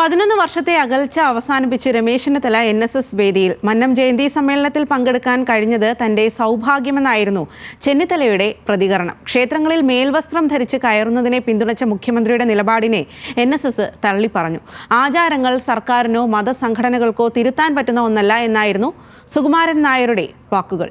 പതിനൊന്ന് വർഷത്തെ അകൽച്ച അവസാനിപ്പിച്ച് Ramesh Chennithala N S S വേദിയിൽ. മന്നം ജയന്തി സമ്മേളനത്തിൽ പങ്കെടുക്കാൻ കഴിഞ്ഞത് തന്റെ സൗഭാഗ്യമെന്നായിരുന്നു ചെന്നിത്തലയുടെ പ്രതികരണം. ക്ഷേത്രങ്ങളിൽ മേൽവസ്ത്രം ധരിച്ച് കയറുന്നതിനെ പിന്തുണച്ച മുഖ്യമന്ത്രിയുടെ നിലപാടിനെ എൻ എസ് എസ് തള്ളിപ്പറഞ്ഞു. ആചാരങ്ങൾ സർക്കാരിനോ മതസംഘടനകൾക്കോ തിരുത്താൻ പറ്റുന്ന ഒന്നല്ല എന്നായിരുന്നു സുകുമാരൻ നായരുടെ വാക്കുകൾ.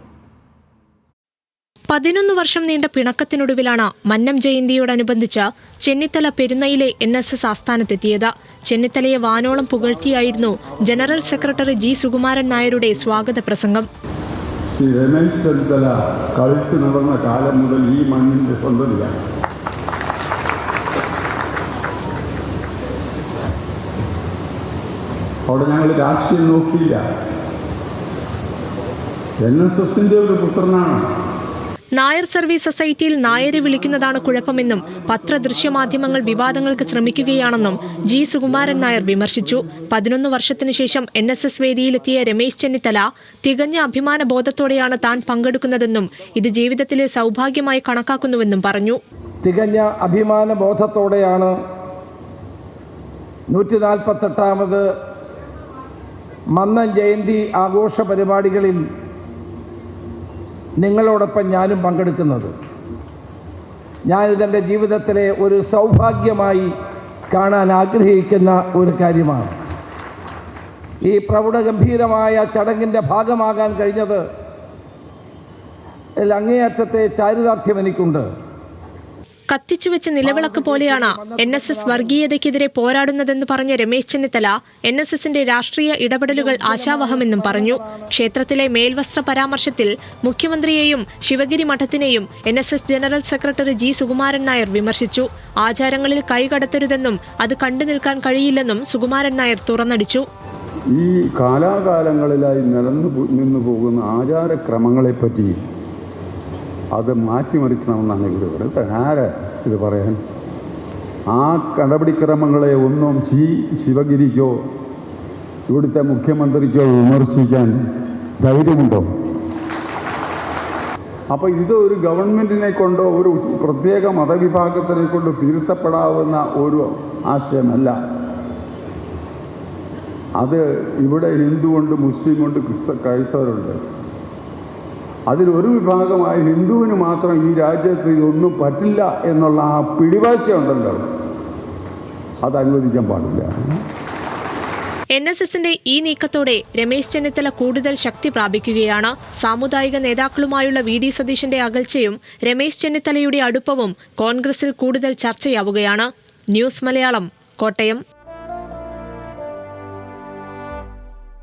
പതിനൊന്ന് വർഷം നീണ്ട പിണക്കത്തിനൊടുവിലാണ് മന്നം ജയന്തിയോടനുബന്ധിച്ച് ചെന്നിത്തല പെരുന്നയിലെ എൻ എസ് എസ് ആസ്ഥാനത്തെത്തിയത്. ചെന്നിത്തലയെ വാനോളം പുകഴ്ത്തിയായിരുന്നു ജനറൽ സെക്രട്ടറി ജി സുകുമാരൻ നായരുടെ സ്വാഗത പ്രസംഗം. ശ്രീ രമേശ് ചെന്നിത്തല കളിച്ചു നടന്ന കാലം മുതൽ ഈ മണ്ണിന്റെ സ്വന്തതിയാണ്. അവിടെ ഞങ്ങൾ രാഷ്ട്രീയം നോക്കിയില്ല. എൻ എസ് എസിന്റെ ഒരു പുത്രനാണ്. നായർ സർവീസ് സൊസൈറ്റിയിൽ നായരെ വിളിക്കുന്നതാണ് കുഴപ്പമെന്നും പത്രദൃശ്യമാധ്യമങ്ങൾ വിവാദങ്ങൾക്ക് ശ്രമിക്കുകയാണെന്നും ജി സുകുമാരൻ നായർ വിമർശിച്ചു. പതിനൊന്ന് വർഷത്തിനു ശേഷം എൻ എസ് എസ് വേദിയിലെത്തിയ രമേശ് ചെന്നിത്തല തികഞ്ഞ അഭിമാന ബോധത്തോടെയാണ് താൻ പങ്കെടുക്കുന്നതെന്നും ഇത് ജീവിതത്തിലെ സൗഭാഗ്യമായി കണക്കാക്കുന്നുവെന്നും പറഞ്ഞു. തികഞ്ഞ അഭിമാന ബോധത്തോടെയാണ് നൂറ്റി മന്നൻ ജയന്തി ആഘോഷ പരിപാടികളിൽ നിങ്ങളോടൊപ്പം ഞാനും പങ്കെടുക്കുന്നത്. ഞാനിതെന്റെ ജീവിതത്തിലെ ഒരു സൗഭാഗ്യമായി കാണാൻ ആഗ്രഹിക്കുന്ന ഒരു കാര്യമാണ്. ഈ പ്രൗഢഗംഭീരമായ ചടങ്ങിന്റെ ഭാഗമാകാൻ കഴിഞ്ഞത് അങ്ങേയറ്റത്തെ ചാരിതാർത്ഥ്യം എനിക്കുണ്ട്. കത്തിച്ചുവെച്ച നിലവിളക്ക് പോലെയാണ് എൻ എസ് എസ് വർഗീയതയ്ക്കെതിരെ പോരാടുന്നതെന്ന് പറഞ്ഞ രമേശ് ചെന്നിത്തല എൻ എസ് എസിന്റെ രാഷ്ട്രീയ ഇടപെടലുകൾ ആശാവഹമെന്നും പറഞ്ഞു. ക്ഷേത്രത്തിലെ മേൽവസ്ത്ര പരാമർശത്തിൽ മുഖ്യമന്ത്രിയെയും Sivagiri മഠത്തിനെയും N S S general secretary G Sukumaran Nair വിമർശിച്ചു. ആചാരങ്ങളിൽ കൈകടത്തരുതെന്നും അത് കണ്ടു നിൽക്കാൻ കഴിയില്ലെന്നും സുകുമാരൻ നായർ തുറന്നടിച്ചു. ഈ കാലാകാലങ്ങളിലായി നിലനിന്ന് നിന്നു നിന്ന് പോകുന്ന ആചാരക്രമങ്ങളെപ്പറ്റി അത് മാറ്റിമറിക്കണമെന്നാണ് ഇവിടെ പറയുന്നത്. ആര് ഇത് പറയാൻ? ആ നടപടിക്രമങ്ങളെ ഒന്നും ശി ശിവഗിരിക്കോ ഇവിടുത്തെ മുഖ്യമന്ത്രിക്കോ വിമർശിക്കാൻ ധൈര്യമുണ്ടോ? അപ്പോൾ ഇത് ഒരു ഗവൺമെന്റിനെ കൊണ്ടോ ഒരു പ്രത്യേക മതവിഭാഗത്തിനെ കൊണ്ട് തിരുത്തപ്പെടാവുന്ന ഒരു ആശയമല്ല. അത് ഇവിടെ ഹിന്ദു ഉണ്ട് മുസ്ലിം ഉണ്ട് ക്രിസ്ത ക്രൈസ്തവരുണ്ട്. അതിലൊരു വിഭാഗമായ ഹിന്ദുവിന് മാത്രം ഈ രാജ്യത്ത് ഇതൊന്നും പറ്റില്ല എന്നുള്ള ആ പിടിവാശിയുണ്ടല്ലോ. അത് അനുവദിക്കാൻ പാടില്ല. എൻ എസ് എസിന്റെ ഈ നീക്കത്തോടെ രമേശ് ചെന്നിത്തല കൂടുതൽ ശക്തി പ്രാപിക്കുകയാണ്. സാമുദായിക നേതാക്കളുമായുള്ള വി ഡി സതീശന്റെ അകൽച്ചയും രമേശ് ചെന്നിത്തലയുടെ അടുപ്പവും കോൺഗ്രസിൽ കൂടുതൽ ചർച്ചയാവുകയാണ്. ന്യൂസ് മലയാളം കോട്ടയം.